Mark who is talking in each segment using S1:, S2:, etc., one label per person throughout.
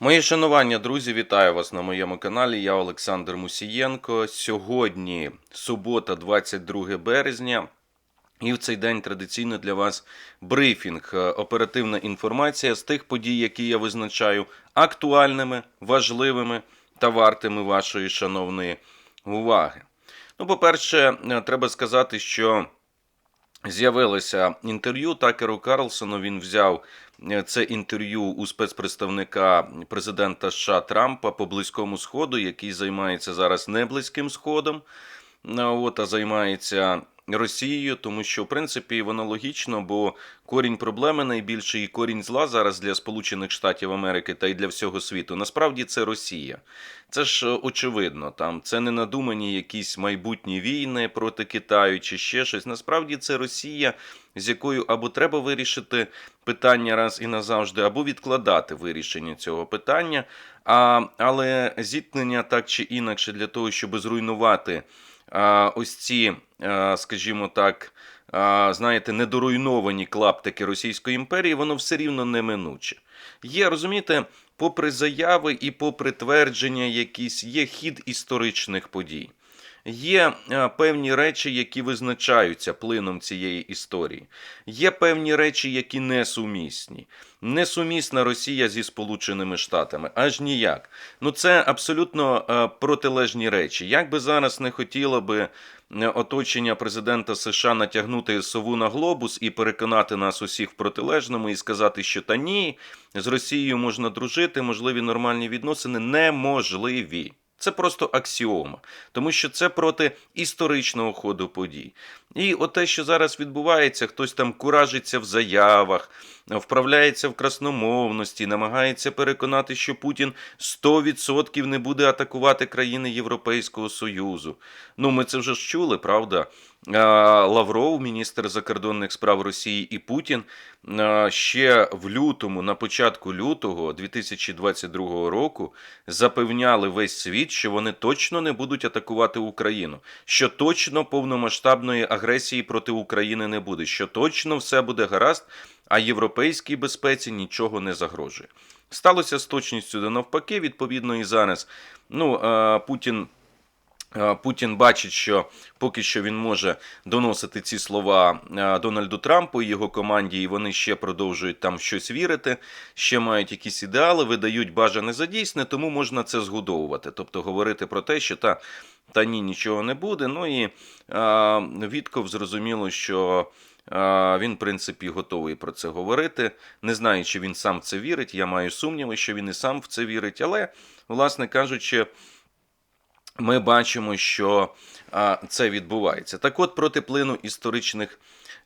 S1: Мої шанування, друзі, вітаю вас на моєму каналі. Я Олександр Мусієнко. Сьогодні субота, 22 березня. І в цей день традиційно для вас брифінг, е, оперативна інформація з тих подій, які я визначаю актуальними, важливими та вартими вашої шановної уваги. Ну, по-перше, е, треба сказати, що З'явилося інтерв'ю Такеру Карлсону. Він взяв це інтерв'ю у спецпредставника президента США Трампа по близькому сходу, який займається зараз не близьким сходом, от, а займається Росією, тому що в принципі воно логічно, бо корінь проблеми найбільший і корінь зла зараз для Сполучених Штатів Америки та й для всього світу. Насправді це Росія. Це ж е, очевидно. Там це не надумані якісь майбутні війни проти Китаю чи ще щось. Насправді це Росія, з якою або треба вирішити питання раз і назавжди, або відкладати вирішення цього питання. А, Але зіткнення так чи інакше для того, щоб зруйнувати ось ці, скажімо так. Знаєте, недоруйновані клаптики Російської імперії, воно все рівно неминуче. Є, розумієте, попри заяви і попри твердження, якісь є хід історичних подій. Є е, певні речі, які визначаються плином цієї історії. Є певні речі, які несумісні. Несумісна Росія зі Сполученими Штатами, аж ніяк. Ну це абсолютно е, протилежні речі. Як би зараз не хотіло би е, оточення президента США натягнути сову на глобус і переконати нас усіх в протилежному і сказати, що та ні, з Росією можна дружити, можливі нормальні відносини неможливі. Це просто аксіома, тому що це проти історичного ходу подій. І от те, що зараз відбувається, хтось там куражиться в заявах, вправляється в красномовності, намагається переконати, що Путін 100% не буде атакувати країни Європейського Союзу. Ну, ми це вже ж чули, правда? Лавров, міністр закордонних справ Росії, і Путін ще в лютому, на початку лютого 2022 року, запевняли весь світ, що вони точно не будуть атакувати Україну, що точно повномасштабної агресії проти України не буде, що точно все буде гаразд, а європейській безпеці нічого не загрожує. Сталося з точністю до навпаки. Відповідно, і зараз ну, Путін. Путін бачить, що поки що він може доносити ці слова Дональду Трампу і його команді, і вони ще продовжують там щось вірити, ще мають якісь ідеали, видають бажане за дійсне, тому можна це згодовувати. Тобто говорити про те, що та та ні, нічого не буде. Ну і а, Вітков зрозуміло, що. Він, в принципі, готовий про це говорити. Не знаю, чи він сам в це вірить. Я маю сумніви, що він і сам в це вірить. Але, власне кажучи, ми бачимо, що це відбувається. Так от проти плину історичних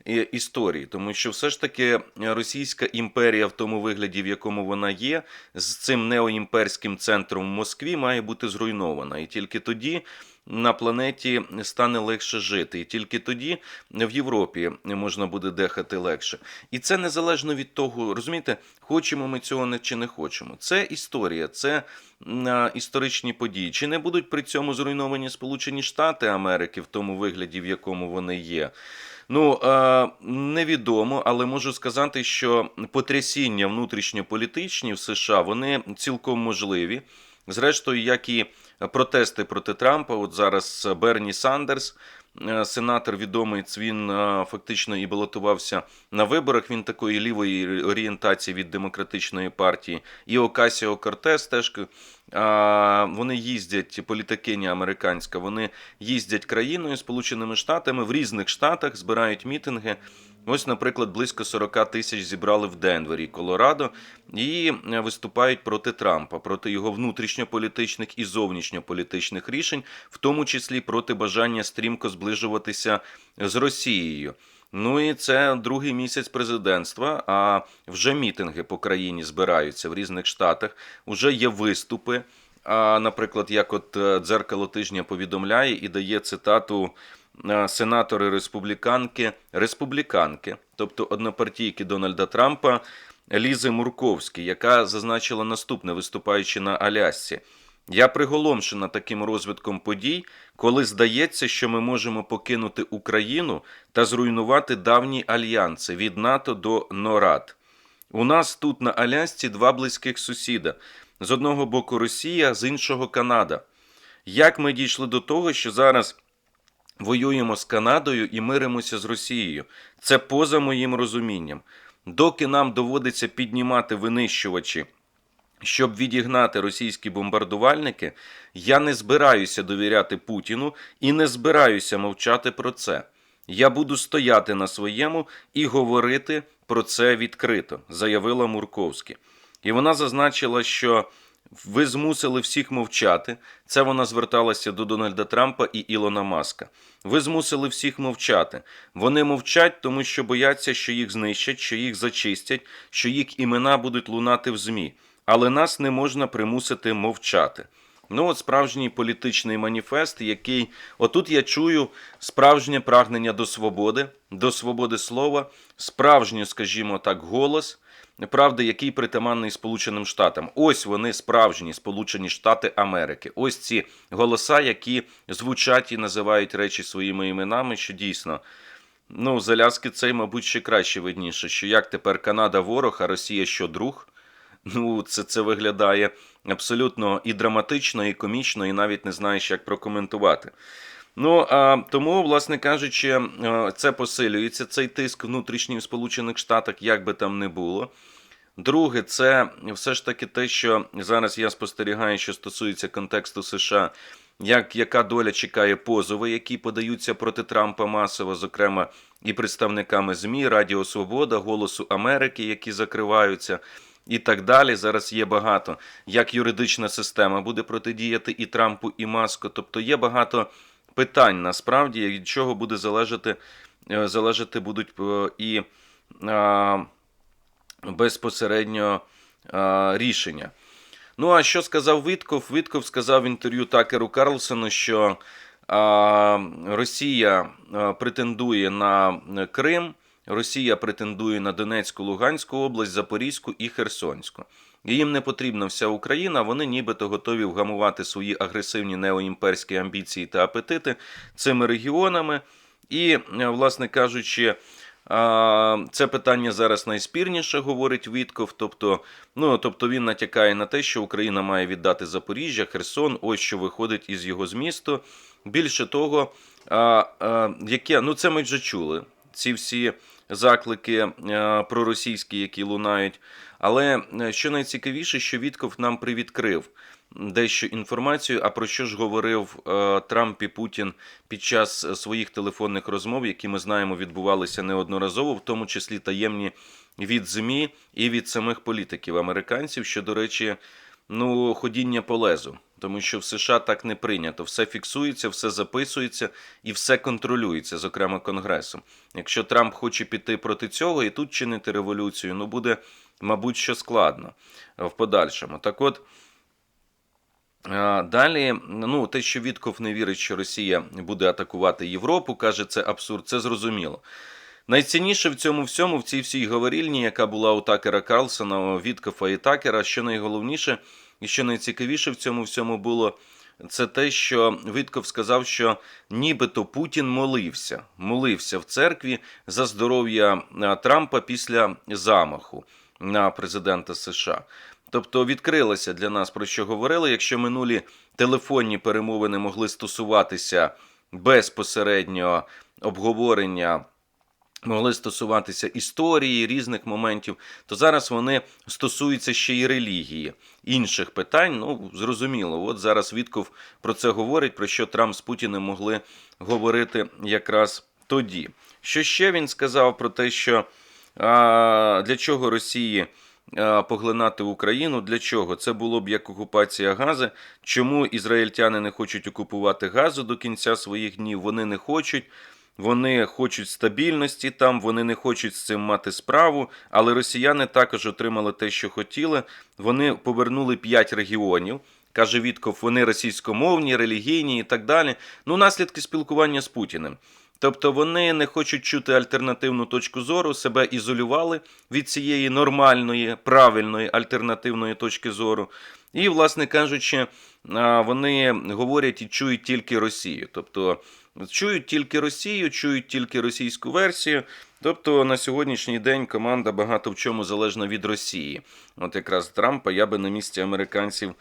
S1: історій, тому що все ж таки Російська імперія, в тому вигляді, в якому вона є, з цим неоімперським центром в Москві має бути зруйнована. І тільки тоді на планеті стане легше жити, і тільки тоді в Європі можна буде дихати легше. І це незалежно від того, розумієте, хочемо ми цього не чи не хочемо. Це історія, це історичні події. Чи не будуть при цьому зруйновані Сполучені Штати Америки в тому вигляді, в якому вони є? Ну невідомо, але можу сказати, що потрясіння внутрішньополітичні в США вони цілком можливі. Зрештою, як і протести проти Трампа, от зараз Берні Сандерс. Е, сенатор відомий він е, фактично і балотувався на виборах. Він такої лівої орієнтації від демократичної партії. І Окасіо Кортес теж е, вони їздять, політикиня американська. Вони їздять країною Сполученими Штатами в різних штатах, збирають мітинги. Ось, наприклад, близько 40 тисяч зібрали в Денвері, Колорадо, і е, виступають проти Трампа, проти його внутрішньополітичних і зовнішньополітичних рішень, в тому числі проти бажання стрімко зближуватися з Росією. Ну і це другий місяць президентства. А вже мітинги по країні збираються в різних штатах. Уже є виступи. А, наприклад, як от е, дзеркало тижня повідомляє і дає цитату сенатори республіканки, республіканки, тобто однопартійки Дональда Трампа Лізи Мурковській, яка зазначила наступне, виступаючи на Алясці. Я приголомшена таким розвитком подій, коли здається, що ми можемо покинути Україну та зруйнувати давні альянси від НАТО до НОРАД. У нас тут на Алясці два близьких сусіда. З одного боку Росія, з іншого Канада. Як ми дійшли до того, що зараз воюємо з Канадою і миримося з Росією? Це поза моїм розумінням. Доки нам доводиться піднімати винищувачі, щоб відігнати російські бомбардувальники, я не збираюся довіряти Путіну і не збираюся мовчати про це. Я буду стояти на своєму і говорити про це відкрито, заявила Мурковський. І вона зазначила, що ви змусили всіх мовчати. Це вона зверталася до Дональда Трампа і Ілона Маска. Ви змусили всіх мовчати. Вони мовчать, тому що бояться, що їх знищать, що їх зачистять, що їх імена будуть лунати в ЗМІ. Але нас не можна примусити мовчати. Ну, от справжній політичний маніфест, який отут я чую справжнє прагнення до свободи, до свободи слова, справжній, скажімо так, голос, правда, який притаманний Сполученим Штатам. Ось вони справжні Сполучені Штати Америки. Ось ці голоса, які звучать і називають речі своїми іменами, що дійсно. Ну, з Аляски цей, мабуть, ще краще видніше, що як тепер Канада ворог, а Росія що друг. Ну, це, це виглядає абсолютно і драматично, і комічно, і навіть не знаєш, як прокоментувати. Ну а тому, власне кажучи, е, це посилюється цей тиск внутрішній в Сполучених Штатах, як би там не було. Друге, це все ж таки те, що зараз я спостерігаю, що стосується контексту США, як яка доля чекає позови, які подаються проти Трампа масово, зокрема і представниками ЗМІ, Радіо Свобода, Голосу Америки, які закриваються. І так далі. Зараз є багато, як юридична система буде протидіяти і Трампу, і Маску. Тобто є багато питань насправді, від чого буде залежати, е, залежати будуть е, і а, безпосередньо а, рішення. Ну, а що сказав Витков? Витков сказав в інтерв'ю Такеру Карлсону, що а, Росія претендує на Крим. Росія претендує на Донецьку, Луганську область, Запорізьку і Херсонську. Їм не потрібна вся Україна, вони нібито готові вгамувати свої агресивні неоімперські амбіції та апетити цими регіонами. І, власне кажучи, це питання зараз найспірніше, говорить Вітков. Тобто, ну, тобто він натякає на те, що Україна має віддати Запоріжжя, Херсон, ось що виходить із його змісту. Більше того, яке ну це ми вже чули. Ці всі заклики е, проросійські, які лунають. Але е, що найцікавіше, що Вітков нам привідкрив дещо інформацію, а про що ж говорив е, Трамп і Путін під час своїх телефонних розмов, які ми знаємо відбувалися неодноразово, в тому числі таємні від ЗМІ і від самих політиків американців, що, до речі, ну, ходіння по лезу тому що в США так не прийнято. Все фіксується, все записується і все контролюється, зокрема Конгресом. Якщо Трамп хоче піти проти цього і тут чинити революцію, ну буде, мабуть, що складно в подальшому. Так от. Далі, ну те, що Вітков не вірить, що Росія буде атакувати Європу, каже, це абсурд, це зрозуміло. Найцінніше в цьому всьому, в цій всій говорільні, яка була у Такера Карлсона, Віткофа і Такера, що найголовніше, і що найцікавіше в цьому всьому було, це те, що Витков сказав, що нібито Путін молився, молився в церкві за здоров'я Трампа після замаху на президента США. Тобто відкрилося для нас про що говорили. Якщо минулі телефонні перемовини могли стосуватися безпосередньо обговорення могли стосуватися історії різних моментів, то зараз вони стосуються ще й релігії, інших питань. Ну, зрозуміло, от зараз Вітков про це говорить, про що Трамп з Путіним могли говорити якраз тоді. Що ще він сказав про те, що а, для чого Росії. Поглинати Україну для чого? Це було б як окупація Гази. Чому ізраїльтяни не хочуть окупувати газу до кінця своїх днів? Вони не хочуть. Вони хочуть стабільності там, вони не хочуть з цим мати справу. Але росіяни також отримали те, що хотіли. Вони повернули п'ять регіонів. Каже Вітков, вони російськомовні, релігійні і так далі. Ну, наслідки спілкування з Путіним. Тобто вони не хочуть чути альтернативну точку зору, себе ізолювали від цієї нормальної, правильної альтернативної точки зору. І, власне кажучи, вони говорять і чують тільки Росію. Тобто чують тільки Росію, чують тільки російську версію. Тобто на сьогоднішній день команда багато в чому залежна від Росії. От якраз Трампа я би на місці американців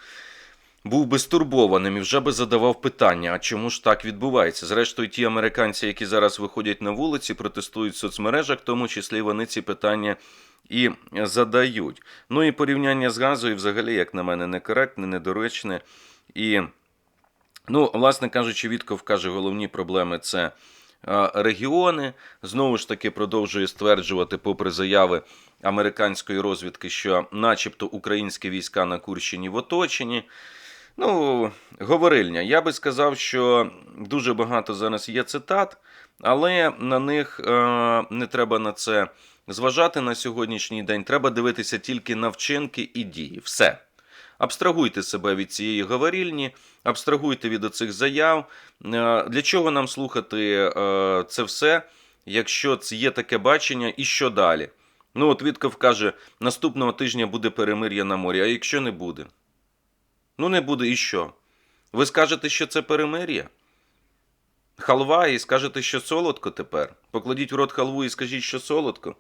S1: був би стурбованим і вже би задавав питання, а чому ж так відбувається? Зрештою, ті американці, які зараз виходять на вулиці, протестують в соцмережах, в тому числі вони ці питання і задають. Ну і порівняння з газою, взагалі, як на мене, некоректне, недоречне. І, ну, власне кажучи, Вітков каже, головні проблеми це регіони. Знову ж таки, продовжує стверджувати, попри заяви американської розвідки, що, начебто, українські війська на Курщині в оточенні. Ну, говорильня. Я би сказав, що дуже багато зараз є цитат, але на них е, не треба на це зважати на сьогоднішній день. Треба дивитися тільки на вчинки і дії. Все. Абстрагуйте себе від цієї говорільні, абстрагуйте від оцих заяв. Е, Для чого нам слухати е, це все, якщо є таке бачення, і що далі? Ну, от Вітков каже, наступного тижня буде перемир'я на морі, а якщо не буде? Ну, не буде і що? Ви скажете, що це перемир'я? Халва і скажете, що солодко тепер. Покладіть в рот халву і скажіть, що солодко.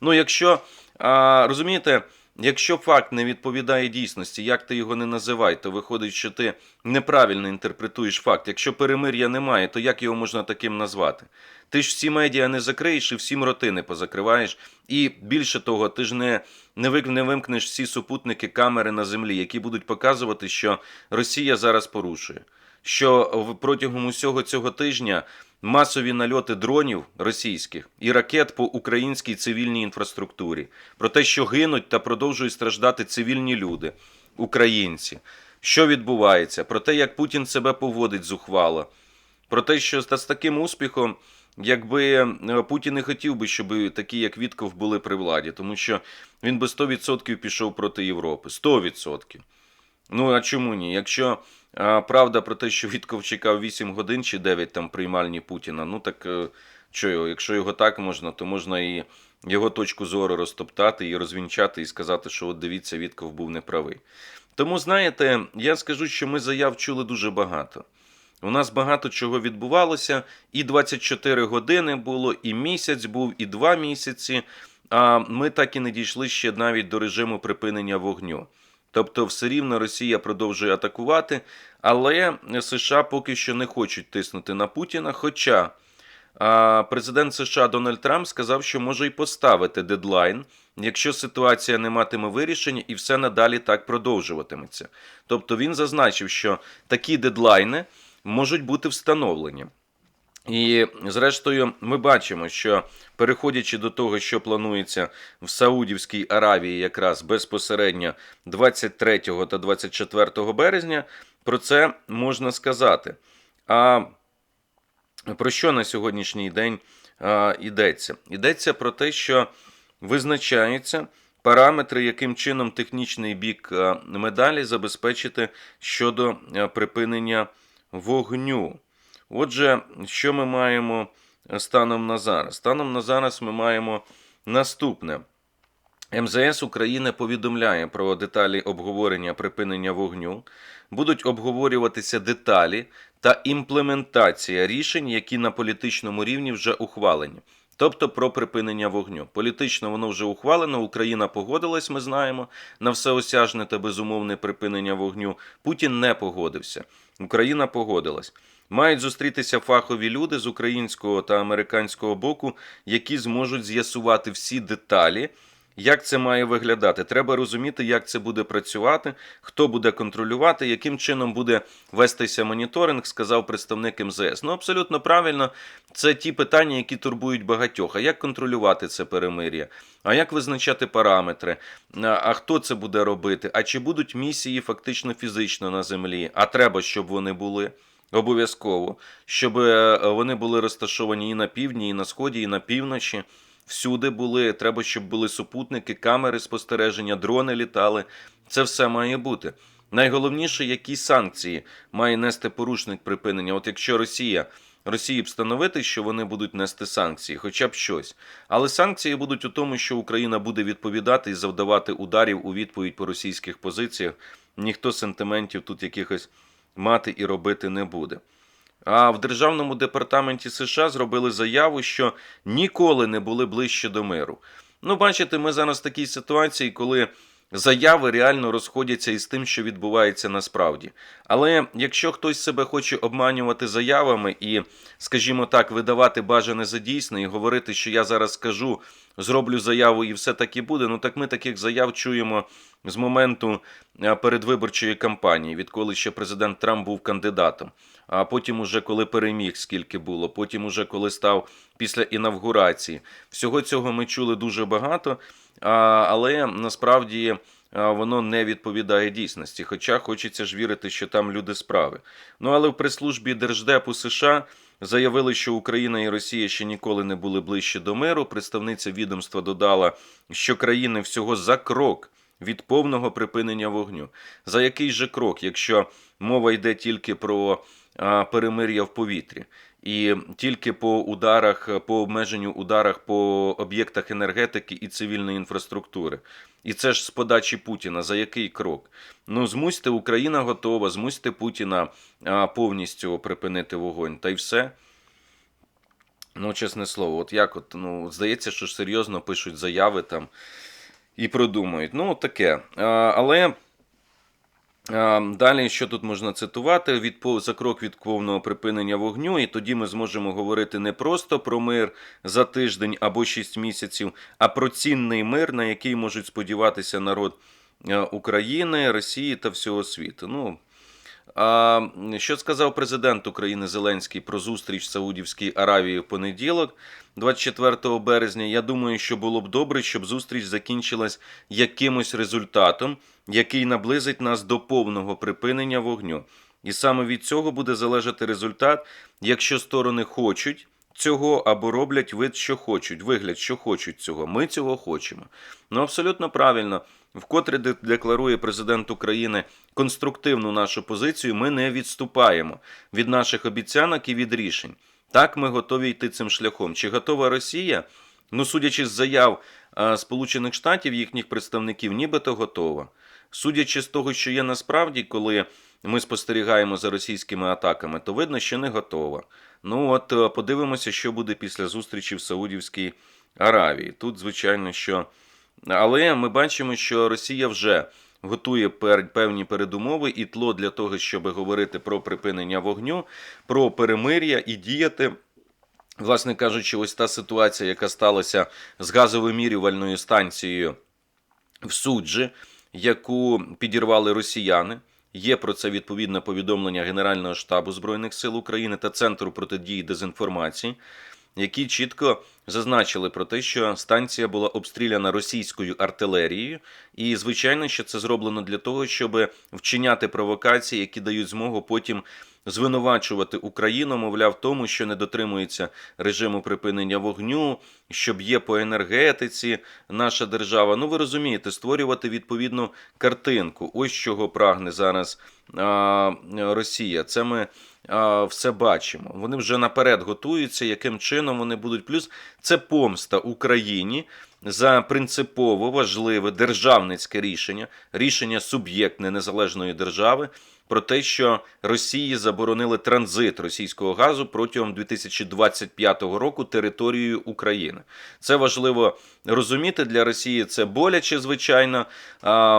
S1: Ну, якщо, а, розумієте, якщо факт не відповідає дійсності, як ти його не називай, то виходить, що ти неправильно інтерпретуєш факт. Якщо перемир'я немає, то як його можна таким назвати? Ти ж всі медіа не закриєш і всім роти не позакриваєш. І більше того, ти ж не, не, вик, не вимкнеш всі супутники камери на землі, які будуть показувати, що Росія зараз порушує. Що протягом усього цього тижня масові нальоти дронів російських і ракет по українській цивільній інфраструктурі, про те, що гинуть та продовжують страждати цивільні люди, українці, що відбувається, про те, як Путін себе поводить зухвало, про те, що та з таким успіхом, якби е, Путін не хотів би, щоб такі, як Вітков, були при владі, тому що він би 100% пішов проти Європи. 100%. Ну а чому ні? Якщо правда про те, що Вітков чекав 8 годин чи 9 там приймальні Путіна, ну так е, що його, якщо його так можна, то можна і його точку зору розтоптати і розвінчати, і сказати, що от дивіться, Вітков був неправий. Тому, знаєте, я скажу, що ми заяв чули дуже багато. У нас багато чого відбувалося, і 24 години було, і місяць був, і два місяці. А ми так і не дійшли ще навіть до режиму припинення вогню. Тобто, все рівно Росія продовжує атакувати, але США поки що не хочуть тиснути на Путіна. Хоча президент США Дональд Трамп сказав, що може й поставити дедлайн, якщо ситуація не матиме вирішення і все надалі так продовжуватиметься. Тобто він зазначив, що такі дедлайни можуть бути встановлені. І, зрештою, ми бачимо, що переходячи до того, що планується в Саудівській Аравії, якраз безпосередньо 23 та 24 березня, про це можна сказати. А про що на сьогоднішній день а, йдеться? Йдеться про те, що визначаються параметри, яким чином технічний бік медалі забезпечити щодо припинення вогню. Отже, що ми маємо станом на зараз? Станом на зараз ми маємо наступне. МЗС України повідомляє про деталі обговорення припинення вогню. Будуть обговорюватися деталі та імплементація рішень, які на політичному рівні вже ухвалені. Тобто про припинення вогню. Політично воно вже ухвалено. Україна погодилась, ми знаємо, на всеосяжне та безумовне припинення вогню. Путін не погодився. Україна погодилась. Мають зустрітися фахові люди з українського та американського боку, які зможуть з'ясувати всі деталі. Як це має виглядати? Треба розуміти, як це буде працювати, хто буде контролювати, яким чином буде вестися моніторинг, сказав представник МЗС. Ну, абсолютно правильно, це ті питання, які турбують багатьох. А як контролювати це перемир'я? А як визначати параметри? А хто це буде робити? А чи будуть місії фактично фізично на землі? А треба, щоб вони були. Обов'язково, щоб е, вони були розташовані і на півдні, і на сході, і на півночі. Всюди були. Треба, щоб були супутники, камери спостереження, дрони літали. Це все має бути. Найголовніше, які санкції має нести порушник припинення. От якщо Росія Росії встановити, що вони будуть нести санкції, хоча б щось. Але санкції будуть у тому, що Україна буде відповідати і завдавати ударів у відповідь по російських позиціях. Ніхто сентиментів тут якихось мати і робити не буде. А в Державному департаменті США зробили заяву, що ніколи не були ближче до миру. Ну, бачите, ми зараз в такій ситуації, коли заяви реально розходяться із тим, що відбувається насправді. Але якщо хтось себе хоче обманювати заявами і, скажімо так, видавати бажане за дійсне і говорити, що я зараз скажу, зроблю заяву і все таки буде, ну так ми таких заяв чуємо з моменту е, передвиборчої кампанії, відколи ще президент Трамп був кандидатом. А потім, уже коли переміг, скільки було, потім, уже коли став після інавгурації. Всього цього ми чули дуже багато, але насправді воно не відповідає дійсності. Хоча хочеться ж вірити, що там люди справи. Ну але в прес-службі Держдепу США. Заявили, що Україна і Росія ще ніколи не були ближче до миру. Представниця відомства додала, що країни всього за крок від повного припинення вогню. За який же крок, якщо мова йде тільки про а, перемир'я в повітрі, і тільки по ударах, по обмеженню ударах по об'єктах енергетики і цивільної інфраструктури. І це ж з подачі Путіна. За який крок? Ну, змусьте, Україна готова, змусьте Путіна повністю припинити вогонь. Та й все. Ну, чесне слово, от як от, ну, здається, що ж серйозно пишуть заяви там і продумують. Ну, таке. Але. А, Далі, що тут можна цитувати? Від за крок від повного припинення вогню, і тоді ми зможемо говорити не просто про мир за тиждень або 6 місяців, а про цінний мир, на який можуть сподіватися народ е, України, Росії та всього світу. Ну, що сказав президент України Зеленський про зустріч в Саудівській Аравії в понеділок, 24 березня? Я думаю, що було б добре, щоб зустріч закінчилась якимось результатом, який наблизить нас до повного припинення вогню. І саме від цього буде залежати результат, якщо сторони хочуть. Цього або роблять вид, що хочуть, вигляд, що хочуть цього. Ми цього хочемо. Ну абсолютно правильно. Вкотре декларує президент України конструктивну нашу позицію. Ми не відступаємо від наших обіцянок і від рішень. Так, ми готові йти цим шляхом. Чи готова Росія? Ну, судячи з заяв Сполучених Штатів, їхніх представників, нібито готова. Судячи з того, що є насправді, коли ми спостерігаємо за російськими атаками, то видно, що не готова. Ну от е, подивимося, що буде після зустрічі в Саудівській Аравії. Тут, звичайно, що. Але ми бачимо, що Росія вже готує певні передумови і тло для того, щоб говорити про припинення вогню, про перемир'я і діяти. Власне кажучи, ось та ситуація, яка сталася з газовимірювальною станцією в суджі, яку підірвали росіяни. Є про це відповідне повідомлення Генерального штабу Збройних сил України та Центру протидії дезінформації, які чітко зазначили про те, що станція була обстріляна російською артилерією, і звичайно, що це зроблено для того, щоб вчиняти провокації, які дають змогу потім звинувачувати Україну, мовляв, тому, що не дотримується режиму припинення вогню, що б'є по енергетиці наша держава. Ну, ви розумієте, створювати відповідну картинку. Ось чого прагне зараз а, Росія. Це ми все бачимо. Вони вже наперед готуються, яким чином вони будуть. Плюс це помста Україні за принципово важливе державницьке рішення, рішення суб'єктне незалежної держави. Про те, що Росії заборонили транзит російського газу протягом 2025 року територією України. Це важливо розуміти для Росії. Це боляче, звичайно.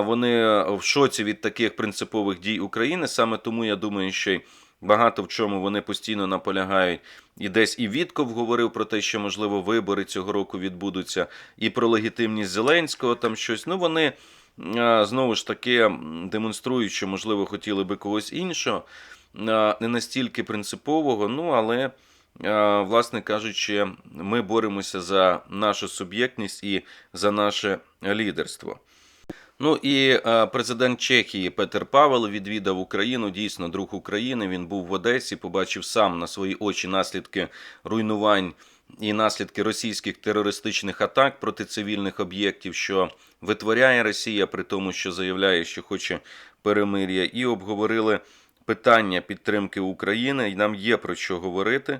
S1: Вони в шоці від таких принципових дій України. Саме тому я думаю, що й багато в чому вони постійно наполягають. І десь і Вітков говорив про те, що можливо вибори цього року відбудуться, і про легітимність Зеленського там щось. Ну вони знову ж таки демонструють, що можливо хотіли би когось іншого, не настільки принципового. Ну але, власне кажучи, ми боремося за нашу суб'єктність і за наше лідерство. Ну і е, президент Чехії Петер Павел відвідав Україну. Дійсно, друг України. Він був в Одесі, побачив сам на свої очі наслідки руйнувань і наслідки російських терористичних атак проти цивільних об'єктів, що витворяє Росія, при тому, що заявляє, що хоче перемир'я, і обговорили питання підтримки України, і нам є про що говорити.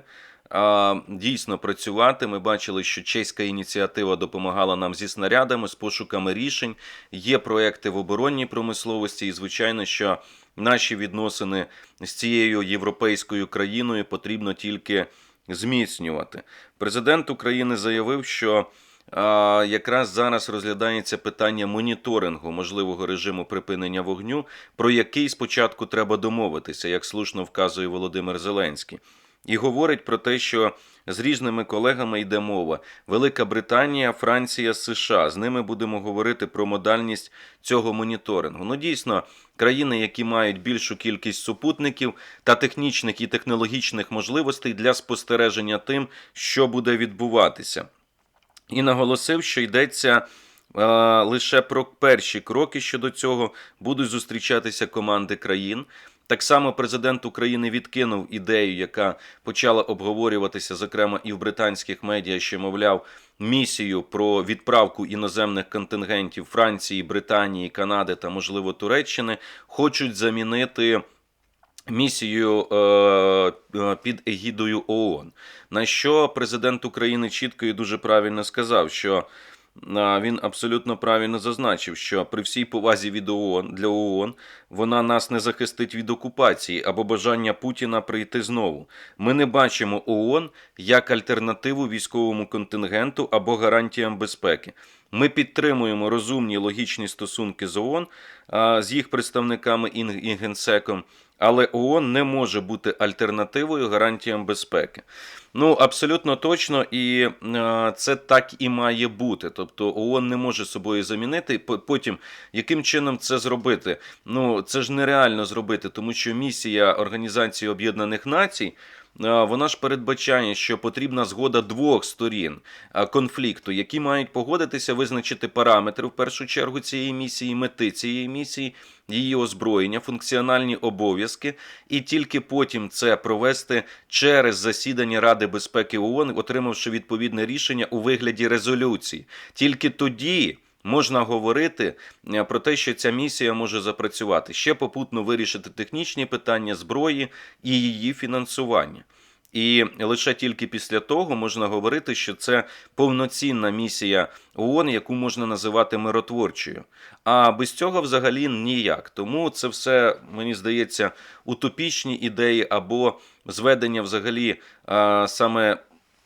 S1: Дійсно працювати. Ми бачили, що чеська ініціатива допомагала нам зі снарядами, з пошуками рішень. Є проекти в оборонній промисловості, і звичайно, що наші відносини з цією європейською країною потрібно тільки зміцнювати. Президент України заявив, що якраз зараз розглядається питання моніторингу можливого режиму припинення вогню, про який спочатку треба домовитися, як слушно вказує Володимир Зеленський. І говорить про те, що з різними колегами йде мова: Велика Британія, Франція, США. З ними будемо говорити про модальність цього моніторингу. Ну, дійсно, країни, які мають більшу кількість супутників та технічних і технологічних можливостей для спостереження тим, що буде відбуватися. І наголосив, що йдеться е, лише про перші кроки щодо цього. Будуть зустрічатися команди країн. Так само президент України відкинув ідею, яка почала обговорюватися, зокрема і в британських медіа, що мовляв місію про відправку іноземних контингентів Франції, Британії, Канади та, можливо, Туреччини, хочуть замінити. Місію е, е, під егідою ООН. На що президент України чітко і дуже правильно сказав, що він абсолютно правильно зазначив, що при всій повазі від ООН для ООН вона нас не захистить від окупації або бажання Путіна прийти знову. Ми не бачимо ООН як альтернативу військовому контингенту або гарантіям безпеки. Ми підтримуємо розумні логічні стосунки з ООН з їх представниками і генсеком, але ООН не може бути альтернативою гарантіям безпеки. Ну, абсолютно точно, і е, це так і має бути. Тобто ООН не може собою замінити. Потім, яким чином це зробити? Ну, це ж нереально зробити, тому що місія Організації Об'єднаних Націй. Вона ж передбачає, що потрібна згода двох сторін конфлікту, які мають погодитися, визначити параметри в першу чергу цієї місії, мети цієї місії, її озброєння, функціональні обов'язки, і тільки потім це провести через засідання Ради безпеки ООН, отримавши відповідне рішення у вигляді резолюції. Tільки тоді. Можна говорити е, про те, що ця місія може запрацювати ще попутно вирішити технічні питання зброї і її фінансування. І лише тільки після того можна говорити, що це повноцінна місія ООН, яку можна називати миротворчою. А без цього взагалі ніяк. Тому це все, мені здається, утопічні ідеї або зведення взагалі а, саме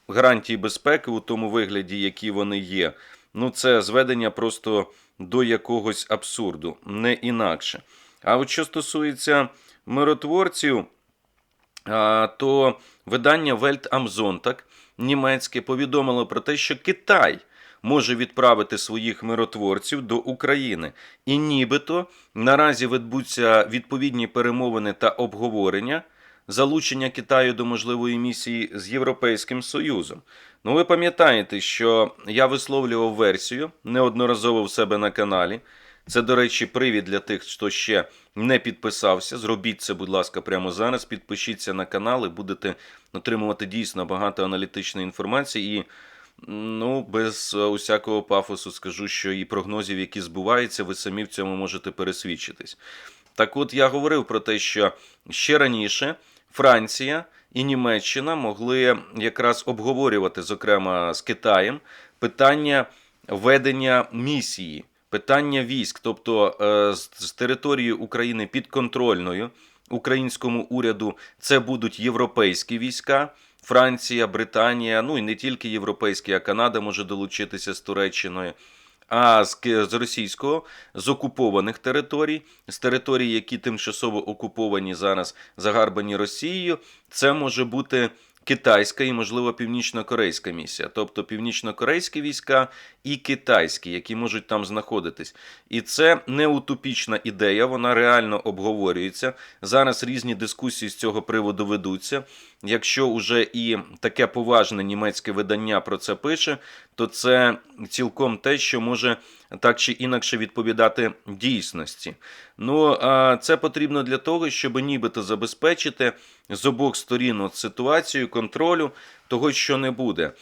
S1: гарантій безпеки у тому вигляді, які вони є. Ну, це зведення просто до якогось абсурду, не інакше. А от що стосується миротворців, то видання Welt am Sonntag німецьке повідомило про те, що Китай може відправити своїх миротворців до України. І нібито наразі відбудуться відповідні перемовини та обговорення залучення Китаю до можливої місії з Європейським Союзом. Ну, ви пам'ятаєте, що я висловлював версію неодноразово в себе на каналі. Це, до речі, привід для тих, хто ще не підписався. Зробіть це, будь ласка, прямо зараз. Підпишіться на канал і будете отримувати дійсно багато аналітичної інформації. І ну, без е, усякого пафосу скажу, що і прогнозів, які збуваються, ви самі в цьому можете пересвідчитись. Так от я говорив про те, що ще раніше Франція і Німеччина могли якраз обговорювати, зокрема з Китаєм, питання ведення місії, питання військ, тобто е, з території України підконтрольною українському уряду це будуть європейські війська. Франція, Британія, ну і не тільки європейські, а Канада може долучитися з Туреччиною. А з, з російського з окупованих територій, з територій, які тимчасово окуповані зараз, загарбані Росією, це може бути китайська і, можливо, північно-корейська місія, тобто північно-корейські війська і китайські, які можуть там знаходитись. І це не утопічна ідея, вона реально обговорюється. Зараз різні дискусії з цього приводу ведуться. Якщо уже і таке поважне німецьке видання про це пише, то це цілком те, що може так чи інакше відповідати дійсності. Ну це потрібно для того, щоб нібито забезпечити з обох сторін ситуацію контролю. Того, що не буде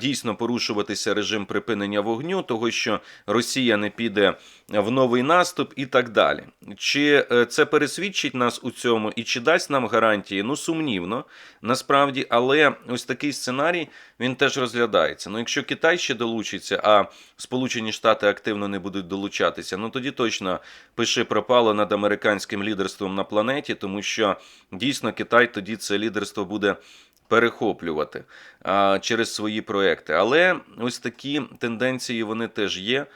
S1: дійсно порушуватися режим припинення вогню, того, що Росія не піде в новий наступ і так далі. Чи е, це пересвідчить нас у цьому і чи дасть нам гарантії? Ну, сумнівно, насправді, але ось такий сценарій він теж розглядається. Ну, якщо Китай ще долучиться, а Сполучені Штати активно не будуть долучатися, ну тоді точно пиши пропало над американським лідерством на планеті, тому що дійсно Китай тоді це лідерство буде перехоплювати а, через свої проекти. Але ось такі тенденції вони теж є.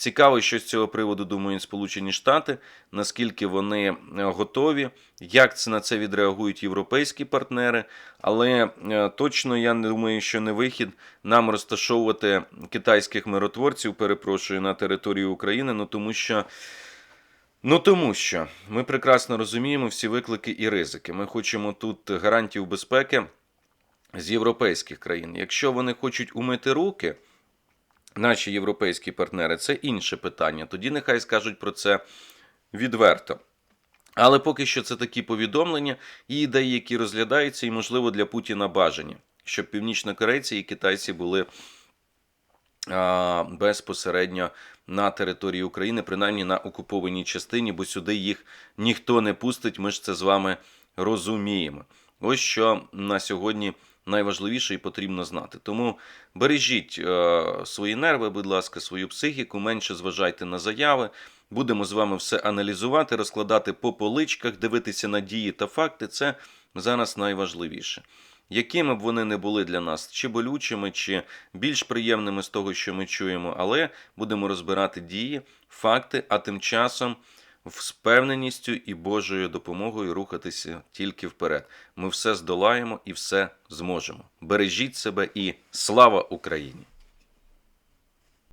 S1: Цікаво, що з цього приводу думають Сполучені Штати, наскільки вони е, готові, як це на це відреагують європейські партнери. Але е, точно я не думаю, що не вихід нам розташовувати китайських миротворців, перепрошую, на території України. Ну тому що. Ну тому що ми прекрасно розуміємо всі виклики і ризики. Ми хочемо тут гарантів безпеки з європейських країн. Якщо вони хочуть умити руки, наші європейські партнери, це інше питання. Тоді нехай скажуть про це відверто. Але поки що це такі повідомлення і ідеї, які розглядаються, і, можливо, для Путіна бажані, щоб північнокорейці і китайці були а, безпосередньо на території України, принаймні на окупованій частині, бо сюди їх ніхто не пустить. Ми ж це з вами розуміємо. Ось що на сьогодні найважливіше і потрібно знати. Тому бережіть е, свої нерви, будь ласка, свою психіку, менше зважайте на заяви. Будемо з вами все аналізувати, розкладати по поличках, дивитися на дії та факти. Це зараз найважливіше. Якими б вони не були для нас, чи болючими, чи більш приємними з того, що ми чуємо, але будемо розбирати дії, факти, а тим часом з впевненістю і Божою допомогою рухатися тільки вперед. Ми все здолаємо і все зможемо. Бережіть себе і слава Україні!